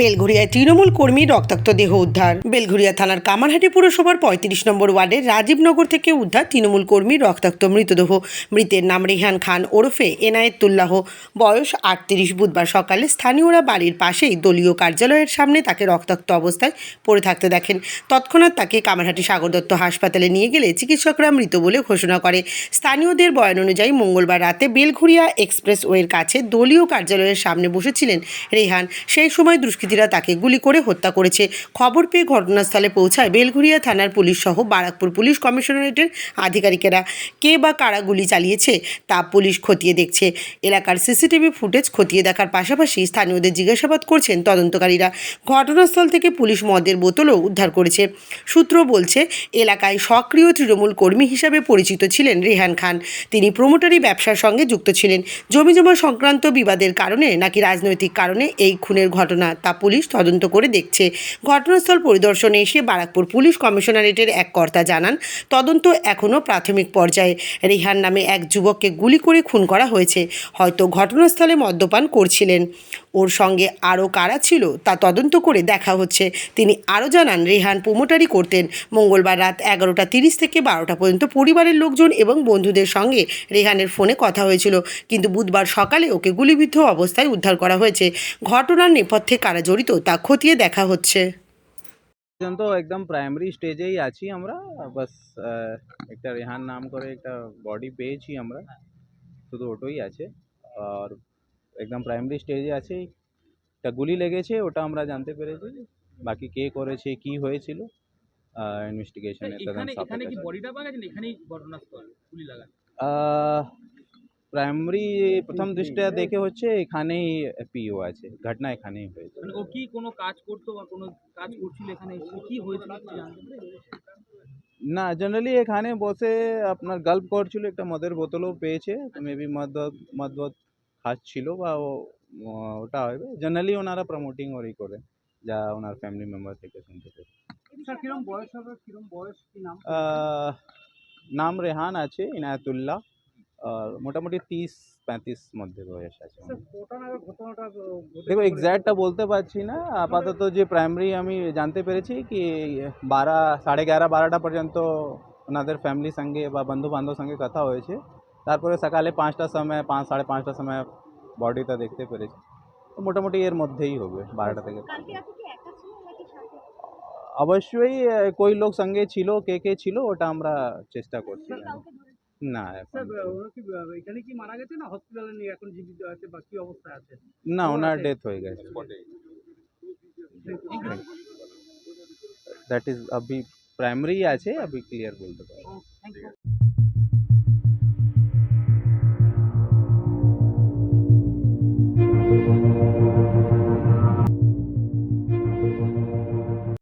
বেলঘরিয়ায় তৃণমূল কর্মীর রক্তাক্ত দেহ উদ্ধার। বেলঘরিয়া থানার কামারহাটি পুরসভার পঁয়ত্রিশ নম্বর ওয়ার্ডের রাজীবনগর থেকে উদ্ধার তৃণমূল কর্মীর রক্তাক্ত মৃতদেহ। মৃতের নাম রেহান খান ওরফে এনায়েতুল্লাহ। বয়স আটত্রিশ বুধবার সকালে স্থানীয়রা বাড়ির পাশেই দলীয় কার্যালয়ের সামনে তাকে রক্তাক্ত অবস্থায় পড়ে থাকতে দেখেন। তৎক্ষণাৎ তাকে কামারহাটি সাগর দত্ত হাসপাতালে নিয়ে গেলে চিকিৎসকরা মৃত বলে ঘোষণা করে। স্থানীয়দের বয়ান অনুযায়ী মঙ্গলবার রাতে বেলঘরিয়া এক্সপ্রেসওয়ের কাছে দলীয় কার্যালয়ের সামনে বসেছিলেন রেহান। সেই সময় দুষ্কৃতীরা তাকে গুলি করে হত্যা করেছে। খবর পেয়ে ঘটনাস্থলে পৌঁছায় বেলঘরিয়া থানার পুলিশ সহ বারাকপুর পুলিশ কমিশনারেটের আধিকারিকেরা। কে বা কারা গুলি চালিয়েছে তা পুলিশ খতিয়ে দেখছে। এলাকার সিসিটিভি ফুটেজ খতিয়ে দেখার পাশাপাশি স্থানীয়দের জিজ্ঞাসাবাদ করছেন তদন্তকারীরা। ঘটনাস্থল থেকে পুলিশ মদের বোতলও উদ্ধার করেছে। সূত্র বলছে, এলাকায় সক্রিয় তৃণমূল কর্মী হিসাবে পরিচিত ছিলেন রেহান খান। তিনি প্রমোটারি ব্যবসার সঙ্গে যুক্ত ছিলেন। জমিজমা সংক্রান্ত বিবাদের কারণে নাকি রাজনৈতিক কারণে এই খুনের ঘটনা তা পুলিশ তদন্ত করে দেখছে। ঘটনাস্থল পরিদর্শনে এসে বারাকপুর পুলিশ কমিশনারেটের এক কর্তা জানান, তদন্ত এখনও প্রাথমিক পর্যায়ে। রেহান নামে এক যুবককে গুলি করে খুন করা হয়েছে। হয়তো ঘটনাস্থলে মদ্যপান করছিলেন। ওর সঙ্গে আরও কারা ছিল তা তদন্ত করে দেখা হচ্ছে। তিনি আরও জানান, রেহান প্রোমোটারি করতেন। মঙ্গলবার রাত এগারোটা তিরিশ থেকে বারোটা পর্যন্ত পরিবারের লোকজন এবং বন্ধুদের সঙ্গে রেহানের ফোনে কথা হয়েছিল। কিন্তু বুধবার সকালে ওকে গুলিবিদ্ধ অবস্থায় উদ্ধার করা হয়েছে। ঘটনার নেপথ্যে কারা জড়িত তা খতিয়ে দেখা হচ্ছে। পর্যন্ত একদম প্রাইমারি স্টেজেই আছি আমরা। বাস একটা রেহান নাম করে একটা বডি পেয়েছি আমরা। শুধু ওটাই আছে। আর একদম প্রাইমারি স্টেজে আছে। একটা গুলি লেগেছে ওটা আমরা জানতে পেরেছি। বাকি কে করেছে কি হয়েছিল ইনভেস্টিগেশনে এখানে এখানে কি বডিটা পাওয়া গেছে? এখানেই ঘটনাস্থল গুলি লাগা প্রাইমারি প্রথম দৃষ্টিয়া দেখে হচ্ছে এখানেই পিও আছে ঘটনা এখানেই হয়েছে। মানে ও কি কোনো কাজ করতো বা কোনো কাজ করছিল এখানে এসে? কি হয়েছিল কিছু জানতে পারি না জেনারেলি এখানে বসে আপনার গল্প করছিল একটা মদের বোতলও পেয়েছে মেবি মদ মদ মদ খাচ্ছিল বা ও ও ওটা হবে। জেনারেলি ওনারা প্রমোটিং ওরই করে যা ওনার ফ্যামিলি মেম্বার থেকে শুনতে পেয়েছি। স্যার কিরম বয়স হবে? কিরম বয়স? কি নাম? আহ, নাম রেহান আছে ইনায়াতুল্লাহ। মোটামুটি তিরিশ পঁয়ত্রিশ মধ্যে বয়স আছে দেখো এক্স্যাক্টটা বলতে পারছি না। আপাতত যে প্রাইমারি আমি জানতে পেরেছি কি বারা সাড়ে এগারো বারোটা পর্যন্ত ওনাদের ফ্যামিলির সঙ্গে বা বন্ধু বান্ধব সঙ্গে কথা হয়েছে। তারপরে সকালে পাঁচটার সময় পাঁচ সাড়ে পাঁচটার সময় বডিটা দেখতে পেরেছি। তো মোটামুটি এর মধ্যেই হবে বারোটা থেকে। অবশ্যই কই লোক সঙ্গে ছিল কে কে ছিল ওটা আমরা চেষ্টা করছি। না এখানে কি মারা গেছে না নিয়ে এখন আছে বা আছে? না ওনার ডেথ হয়ে গেছে। দ্যাট ইজ প্রাইমারি আছে ক্লিয়ার বলতে পারি।